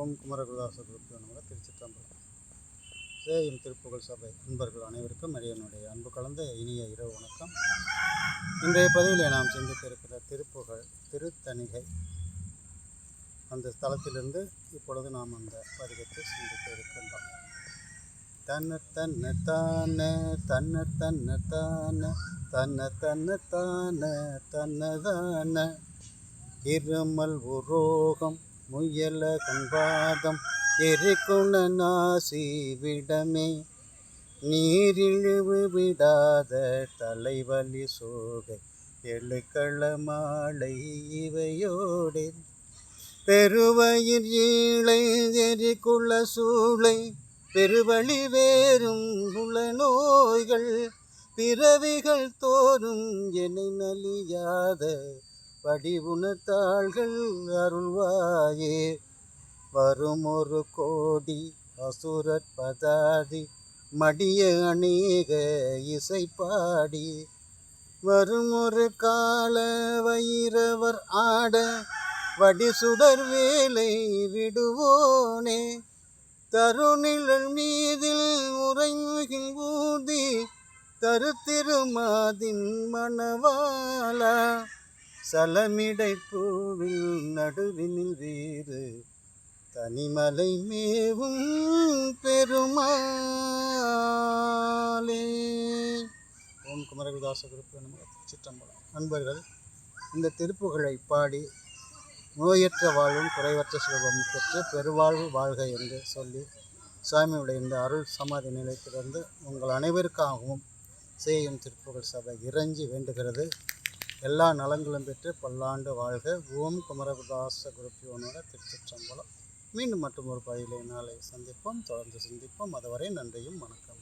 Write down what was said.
ஓம் குமரகுருதாச குருப்பியோ நமக. திருச்சிற்றம்பலம். சேயும் திருப்புகழ் சபை அன்பர்கள் அனைவருக்கும் அடியனுடைய அன்பு கலந்த இனிய இரவு வணக்கம். இன்றைய பதிவிலே நாம் சிந்திக்க இருக்கிற திருப்புகழ் திருத்தணிகை அந்த ஸ்தலத்திலிருந்து இப்பொழுது நாம் அந்த பதிகத்தை சிந்திக்க இருக்கின்றோம் தன்ன தன்ன தான தன்ன தன்ன தான தன்ன தன்ன தான தன்னதான இருமல் உரோகம் முயல கண்பாதம் எரிக்குண நாசி விடமே. நீரிழிவு விடாத தலைவலி சோகை எழுக்கள மாலை இவையோடு. பெருவயிர் ஈழை எரிக்குள்ள சூளை பெருவழி வேறும் உள்ள நோய்கள் பிறவிகள் தோறும் என்னை நலியாத வடிவுணத்தாள்கள் அருள்வாயே. வரும் ஒரு கோடி அசுரற் பதாதி மடிய அநேக இசை பாடி வரும் ஒரு கால வைரவர் ஆட வடிசுடர் வேலை விடுவோனே. தருநிழல் மீதில் உறைமுகில் ஊதி தருத்திருமாதின் மணவாளா. சலமிடை பூவில் நடுவினில் வீறு. தனிமலை மேவும் பெருமாளே. ஓம் குமரகுதாச குருப்பு நமக்கு திருச்சிற்றம்பலம். நண்பர்கள் இந்த திருப்புகளை பாடி நோயற்ற வாழ்வும் குறைவற்ற சுலபம் பெற்று பெருவாழ்வு வாழ்க என்று சொல்லி சுவாமியுடைய இந்த அருள் சமாதி நிலையத்திலிருந்து உங்கள் அனைவருக்காகவும் செய்யும் திருப்புகழ் சபை இறைஞ்சி வேண்டுகிறது. எல்லா நலங்களும் பெற்று பல்லாண்டு வாழ்க. ஓம் குமரகுதாச குருப்பியோனோட திருச்சிற்றம்பலம். மீண்டும் மற்றும் ஒரு பதிலை நாளை சந்திப்போம். தொடர்ந்து சிந்திப்போம். அதுவரை நன்றியும் வணக்கம்.